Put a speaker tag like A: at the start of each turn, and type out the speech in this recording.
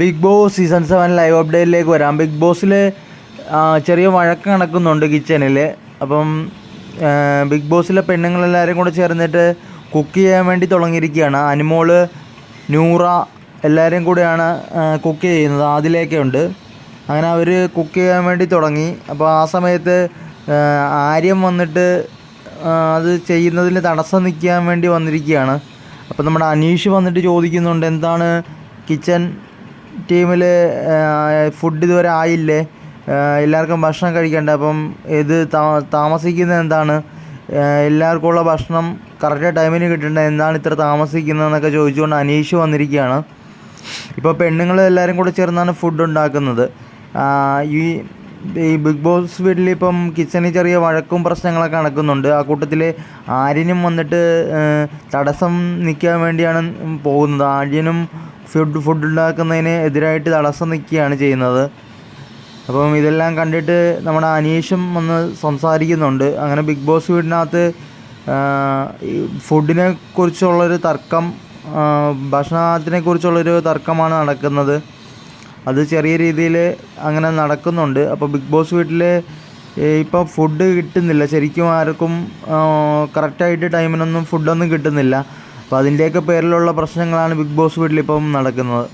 A: Bigg Boss season seven live അപ്ഡേറ്റിലേക്ക് വരാം. Big ബോസിൽ ചെറിയ വഴക്ക് നടക്കുന്നുണ്ട് കിച്ചണിൽ അപ്പം ബിഗ് ബോസിലെ പെണ്ണുങ്ങളെല്ലാവരും കൂടെ ചേർന്നിട്ട് കുക്ക് ചെയ്യാൻ വേണ്ടി തുടങ്ങിയിരിക്കുകയാണ്. അനുമോൾ നൂറ എല്ലാവരും കൂടെയാണ് കുക്ക് ചെയ്യുന്നത്. അതിലേക്ക് ഉണ്ട് അങ്ങനെ അവർ കുക്ക് ചെയ്യാൻ വേണ്ടി തുടങ്ങി. അപ്പോൾ ആ സമയത്ത് ആര്യം വന്നിട്ട് അത് ചെയ്യുന്നതിൽ തടസ്സം നിൽക്കാൻ വേണ്ടി വന്നിരിക്കുകയാണ്. അപ്പോൾ നമ്മുടെ അനീഷ് വന്നിട്ട് ചോദിക്കുന്നുണ്ട് എന്താണ് കിച്ചൺ ടീമിൽ ഫുഡ് ഇതുവരെ ആയില്ലേ? എല്ലാവർക്കും ഭക്ഷണം കഴിക്കേണ്ട? അപ്പം ഇത് താമസിക്കുന്നത് എന്താണ്? ആ, എല്ലാവർക്കും ഉള്ള ഭക്ഷണം കറക്റ്റ് ടൈമിന് കിട്ടേണ്ട? എന്താണ് ഇത്ര താമസിക്കുന്നതെന്നൊക്കെ ചോദിച്ചുകൊണ്ട് അനീഷ് വന്നിരിക്കുകയാണ്. ഇപ്പോൾ പെണ്ണുങ്ങൾ എല്ലാവരും കൂടെ ചേർന്നാണ് ഫുഡ് ഉണ്ടാക്കുന്നത്. ഈ ഈ ബിഗ് ബോസ് വീട്ടിൽ ഇപ്പം കിച്ചണിൽ ചെറിയ വഴക്കും പ്രശ്നങ്ങളൊക്കെ നടക്കുന്നുണ്ട്. ആ കൂട്ടത്തിൽ ആര്യനും വന്നിട്ട് തടസ്സം നിൽക്കാൻ വേണ്ടിയാണ് പോകുന്നത്. ആര്യനും ഫുഡ് ഫുഡ് ഉണ്ടാക്കുന്നതിന് എതിരായിട്ട് തടസ്സം നിൽക്കുകയാണ് ചെയ്യുന്നത്. അപ്പം ഇതെല്ലാം കണ്ടിട്ട് നമ്മുടെ അനീഷും വന്ന് സംസാരിക്കുന്നുണ്ട്. അങ്ങനെ ബിഗ് ബോസ് വീടിനകത്ത് ഫുഡിനെ കുറിച്ചുള്ളൊരു തർക്കം ഭക്ഷണത്തിനെ കുറിച്ചുള്ളൊരു തർക്കമാണ് നടക്കുന്നത്. അത് ചെറിയ രീതിയിൽ അങ്ങനെ നടക്കുന്നുണ്ട്. അപ്പോൾ ബിഗ് ബോസ് വീട്ടിൽ ഇപ്പം ഫുഡ് കിട്ടുന്നില്ല. ശരിക്കും ആർക്കും കറക്റ്റായിട്ട് ടൈമിനൊന്നും ഫുഡൊന്നും കിട്ടുന്നില്ല. അപ്പോൾ അതിന്റെയൊക്കെ പേരിലുള്ള പ്രശ്നങ്ങളാണ് ബിഗ് ബോസ് വീട്ടിലിപ്പം നടക്കുന്നത്.